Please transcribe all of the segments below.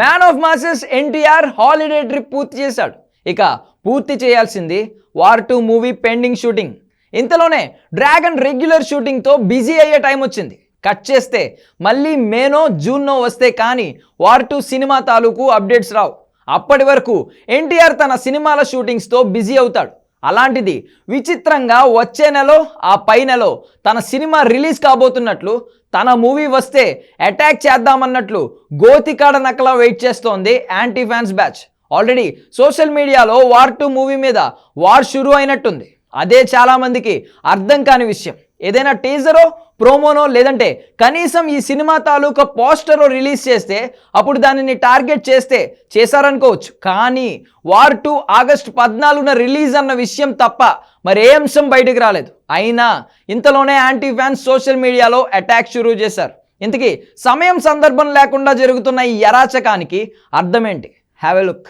Man of masses NTR holiday trip పూర్తి చేశాడు. ఇక పూర్తి చేయాల్సింది War two movie pending shooting ఇంతలోనే డ్రాగన్ రెగ్యులర్ షూటింగ్తో బిజీ అయ్యే టైం వచ్చింది. కట్ చేస్తే మళ్ళీ మేనో జూన్నో వస్తే కానీ వార్ టూ సినిమా తాలూకు అప్డేట్స్ రావు. అప్పటి వరకు ఎన్టీఆర్ తన సినిమాల షూటింగ్స్తో బిజీ అవుతాడు. అలాంటిది విచిత్రంగా వచ్చే నెలో ఆ పై నెలో తన సినిమా రిలీజ్ కాబోతున్నట్లు తన మూవీ వస్తే అటాక్ చేద్దామన్నట్లు గోతికాడ నకలా వెయిట్ చేస్తోంది anti fans batch. Already social మీడియాలో వార్ టూ మూవీ మీద వార్ షురూ అయినట్టుంది. అదే చాలామందికి అర్థం కాని విషయం. ఏదైనా టీజరో ప్రోమోనో లేదంటే కనీసం ఈ సినిమా తాలూకా పోస్టరో రిలీజ్ చేస్తే అప్పుడు దానిని టార్గెట్ చేస్తే చేశారనుకోవచ్చు. కానీ వార్ టూ ఆగస్ట్ పద్నాలుగున రిలీజ్ అన్న విషయం తప్ప మరి ఏ అంశం బయటకు రాలేదు. అయినా ఇంతలోనే యాంటీ ఫ్యాన్స్ సోషల్ మీడియాలో అటాక్ షురూ చేశారు. ఇంతకీ సమయం సందర్భం లేకుండా జరుగుతున్న ఈ అరాచకానికి అర్థమేంటి have a look.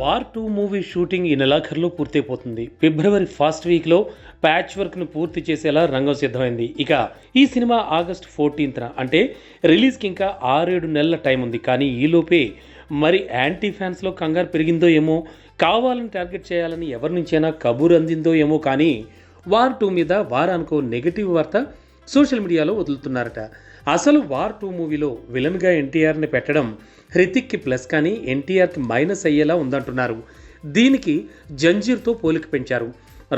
War two movie shooting ఈ నెలాఖరులో పూర్తయిపోతుంది. ఫిబ్రవరి ఫస్ట్ వీక్లో ప్యాచ్ వర్క్ను పూర్తి చేసేలా రంగం సిద్ధమైంది. ఇక ఈ సినిమా ఆగస్ట్ ఫోర్టీన్త్న అంటే రిలీజ్కి ఇంకా ఆరేడు నెలల టైం ఉంది. కానీ ఈలోపే మరి యాంటీ ఫ్యాన్స్లో కంగారు పెరిగిందో ఏమో కావాలని టార్గెట్ చేయాలని ఎవరి నుంచైనా కబూర్ అందిందో ఏమో కానీ వార్ టూ మీద వారానికో నెగిటివ్ వార్త సోషల్ మీడియాలో వదులుతున్నారట. అసలు వార్ టూ మూవీలో విలన్గా ఎన్టీఆర్ని పెట్టడం హృతిక్కి ప్లస్ కానీ ఎన్టీఆర్కి మైనస్ అయ్యేలా ఉందంటున్నారు. దీనికి జంజీర్తో పోలిక పెంచారు.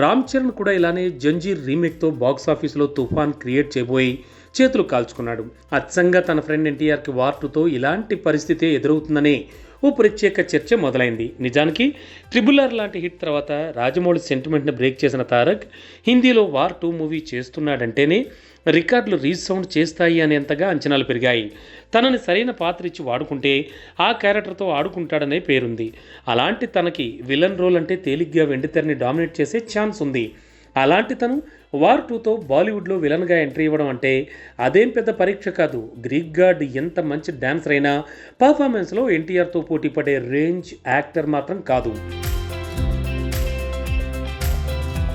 రామ్ చరణ్ కూడా ఇలానే జంజీర్ రీమేక్తో బాక్స్ ఆఫీస్లో తుఫాన్ క్రియేట్ చేయబోయి చేతులు కాల్చుకున్నాడు. అచ్చంగా తన ఫ్రెండ్ ఎన్టీఆర్కి వార్ టూతో ఇలాంటి పరిస్థితే ఎదురవుతుందనే ఓ ప్రత్యేక చర్చ మొదలైంది. నిజానికి ట్రిబులర్ లాంటి హిట్ తర్వాత రాజమౌళి సెంటిమెంట్ని బ్రేక్ చేసిన తారక్ హిందీలో వార్ టూ మూవీ చేస్తున్నాడంటేనే రికార్డులు రీసౌండ్ చేస్తాయి అనేంతగా అంచనాలు పెరిగాయి. తనని సరైన పాత్ర ఇచ్చి వాడుకుంటే ఆ క్యారెక్టర్తో ఆడుకుంటాడనే పేరుంది. అలాంటి తనకి విలన్ రోల్ అంటే తేలిగ్గా వెండితెరని డామినేట్ చేసే ఛాన్స్ ఉంది. అలాంటి తను వార్ టూతో బాలీవుడ్లో విలన్గా ఎంట్రీ ఇవ్వడం అంటే అదేం పెద్ద పరీక్ష కాదు. గ్రీక్ గార్డ్ ఎంత మంచి డాన్సర్ అయినా పర్ఫార్మెన్స్లో ఎన్టీఆర్తో పోటీ పడే రేంజ్ యాక్టర్ మాత్రం కాదు.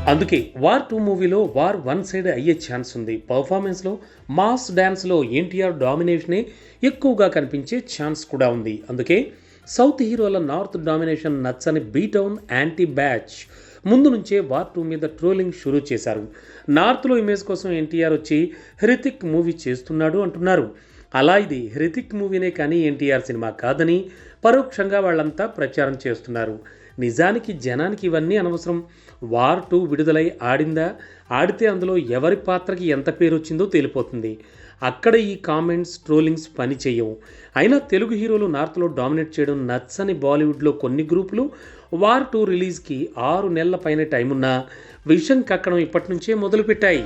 అందుకే వార్ టూ మూవీలో వార్ వన్ సైడ్ అయ్యే ఛాన్స్ ఉంది. పర్ఫార్మెన్స్లో మాస్ డ్యాన్స్లో ఎన్టీఆర్ డామినేషనే ఎక్కువగా కనిపించే ఛాన్స్ కూడా ఉంది. అందుకే సౌత్ హీరోల నార్త్ డామినేషన్ నచ్చని బీటౌన్ యాంటీ బ్యాచ్ ముందు నుంచే వార్ టూ మీద ట్రోలింగ్ షురూ చేశారు. నార్త్లో ఇమేజ్ కోసం ఎన్టీఆర్ వచ్చి హృతిక్ మూవీ చేస్తున్నాడు అంటున్నారు. అలా ఇది హృతిక్ మూవీనే కానీ ఎన్టీఆర్ సినిమా కాదని పరోక్షంగా వాళ్ళంతా ప్రచారం చేస్తున్నారు. నిజానికి జనానికి ఇవన్నీ అనవసరం. వార్ టూ విడుదలై ఆడిందా? ఆడితే అందులో ఎవరి పాత్రకి ఎంత పేరు వచ్చిందో తెలిపోతుంది. అక్కడ ఈ కామెంట్స్ ట్రోలింగ్స్ పని చేయవు. అయినా తెలుగు హీరోలు నార్త్లో డామినేట్ చేయడం నచ్చని బాలీవుడ్లో కొన్ని గ్రూపులు వార్ టూ రిలీజ్కి ఆరు నెలల పైన టైం ఉన్నా విషయం కక్కడం ఇప్పటి నుంచే మొదలుపెట్టాయి.